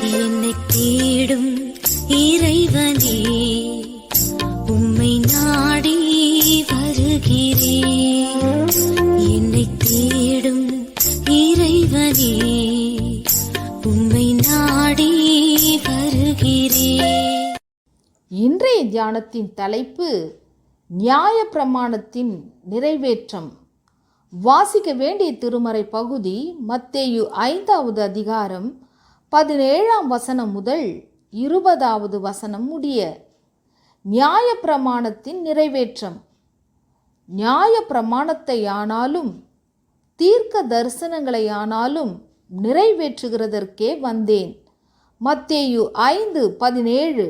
என்னை தேடும் இறைவனே உம்மை நாடி வருகிறேன். என்னை தேடும் இறைவனே உம்மை நாடி வருகிறேன். இன்றைய தியானத்தின் தலைப்பு நியாய பிரமாணத்தின் நிறைவேற்றம். வாசிக்க வேண்டிய திருமறை பகுதி மத்தேயு ஐந்தாவது அதிகாரம் பதினேழாம் வசனம் முதல் இருபதாவது வசனம் முடிய நியாய பிரமாணத்தின் நிறைவேற்றம். நியாய பிரமாணத்தை ஆனாலும் தீர்க்க தரிசனங்களை ஆனாலும் நிறைவேற்றுகிறதற்கே வந்தேன். மத்தேயு ஐந்து பதினேழு.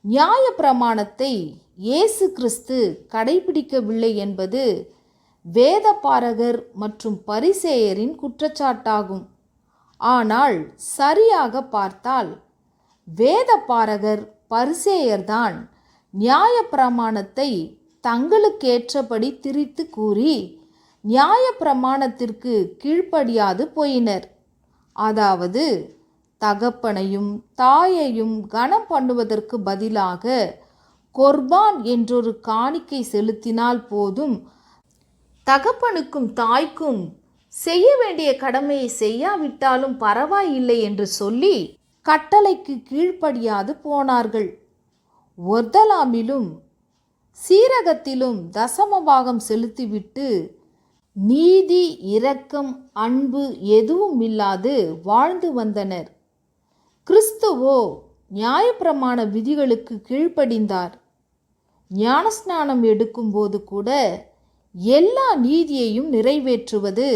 நியாய பிரமாணத்தை இயேசு கிறிஸ்து கடைபிடிக்கவில்லை என்பது வேதபாரகர் மற்றும் பரிசேயரின் குற்றச்சாட்டாகும். ஆனால் சரியாக பார்த்தால் வேத பாரகர் பரிசேயர்தான் நியாய பிரமாணத்தை தங்களுக்கேற்றபடி திரித்து கூறி நியாய பிரமாணத்திற்கு கீழ்ப்படியாது போயினர். அதாவது தகப்பனையும் தாயையும் கனம் பண்ணுவதற்கு பதிலாக கொர்பான் என்றொரு காணிக்கை செலுத்தினால் போதும் தகப்பனுக்கும் தாய்க்கும் செய்ய வேண்டிய கடமையை செய்யாவிட்டாலும் பரவாயில்லை என்று சொல்லி கட்டளைக்கு கீழ்ப்படியாது போனார்கள். ஒர்தலாமிலும் சீரகத்திலும் தசமபாகம் செலுத்திவிட்டு நீதி இரக்கம் அன்பு எதுவும் இல்லாது வாழ்ந்து வந்தனர். கிறிஸ்துவோ நியாயப்பிரமாண விதிகளுக்கு கீழ்ப்படிந்தார். ஞானஸ்நானம் எடுக்கும்போது கூட எல்லா நீதியையும் நிறைவேற்றுவது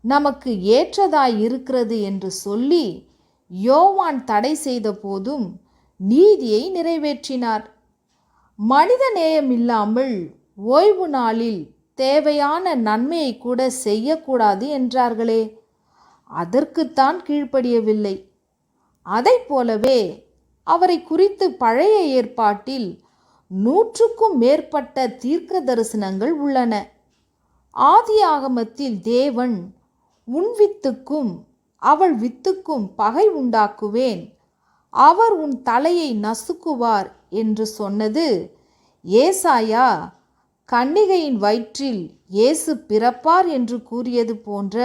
நமக்கு ஏற்றதாய் இருக்கிறது என்று சொல்லி யோவான் தடை செய்த போதும் நீதியை நிறைவேற்றினார். மனித நேயம் இல்லாமல் ஓய்வு நாளில் தேவையான நன்மையை கூட செய்யக்கூடாது என்றார்களே. அதற்குத்தான் கீழ்ப்படியவில்லை. அதைப் போலவே அவரை குறித்து பழைய ஏற்பாட்டில் நூற்றுக்கும் மேற்பட்ட தீர்க்க தரிசனங்கள் உள்ளன. ஆதி ஆகமத்தில் தேவன் உன் வித்துக்கும் அவள் வித்துக்கும் பகை உண்டாக்குவேன். அவர் உன் தலையை நசுக்குவார் என்று சொன்னது ஏசாயா. கன்னிகையின் வயிற்றில் இயேசு பிறப்பார் என்று கூறியது போன்ற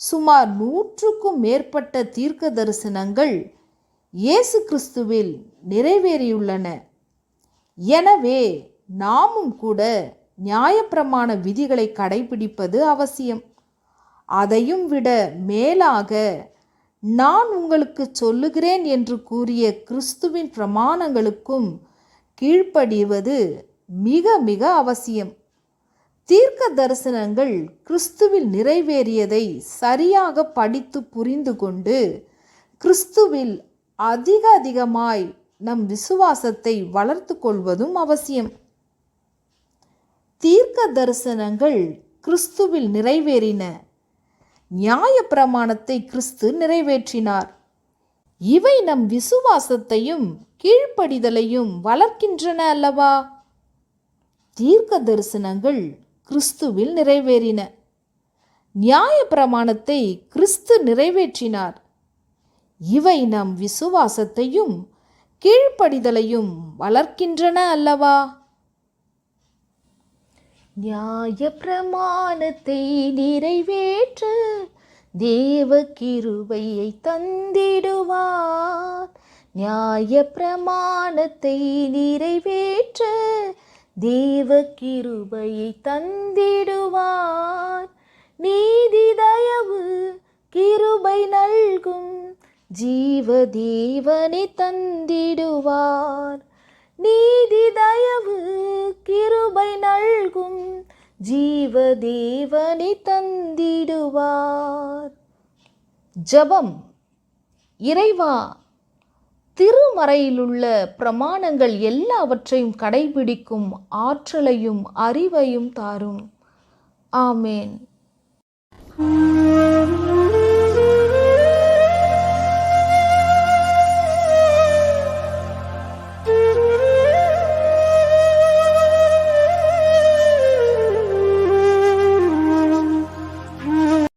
சுமார் நூற்றுக்கும் மேற்பட்ட தீர்க்க தரிசனங்கள் இயேசு கிறிஸ்துவில் நிறைவேறியுள்ளன. எனவே நாமும் கூட நியாயப்பிரமாண விதிகளை கடைபிடிப்பது அவசியம். அதையும் விட மேலாக நான் உங்களுக்கு சொல்லுகிறேன் என்று கூறிய கிறிஸ்துவின் பிரமாணங்களுக்கும் கீழ்ப்படிவது மிக மிக அவசியம். தீர்க்க தரிசனங்கள் கிறிஸ்துவில் நிறைவேறியதை சரியாக படித்து புரிந்து கொண்டு கிறிஸ்துவில் அதிக அதிகமாய் நம் விசுவாசத்தை வளர்த்து கொள்வதும் அவசியம். தீர்க்க தரிசனங்கள் கிறிஸ்துவில் நிறைவேறின நியாய பிரமாணத்தை கிறிஸ்து நிறைவேற்றினார். இவை நம் விசுவாசத்தையும் கீழ்ப்படிதலையும் வளர்க்கின்றன அல்லவா? தீர்க்க தரிசனங்கள் கிறிஸ்துவில் நிறைவேறின. நியாய பிரமாணத்தை கிறிஸ்து நிறைவேற்றினார். இவை நம் விசுவாசத்தையும் கீழ்ப்படிதலையும் வளர்க்கின்றன அல்லவா? நியாய பிரமாணத்தை நிறைவேற்ற தேவ கிருபையை தந்திடுவார். நியாய பிரமாணத்தை நிறைவேற்ற தேவ கிருபையை தந்திடுவார். நீதி தயவு கிருபை நல்கும் ஜீவ தேவனை தந்திடுவார். நீதி நல்கும் ஜீவதேவனை தந்திடுவார் ஜபம் இறைவா திருமறையிலுள்ள பிரமாணங்கள் எல்லாவற்றையும் கடைபிடிக்கும் ஆற்றலையும் அறிவையும் தாரும் ஆமேன்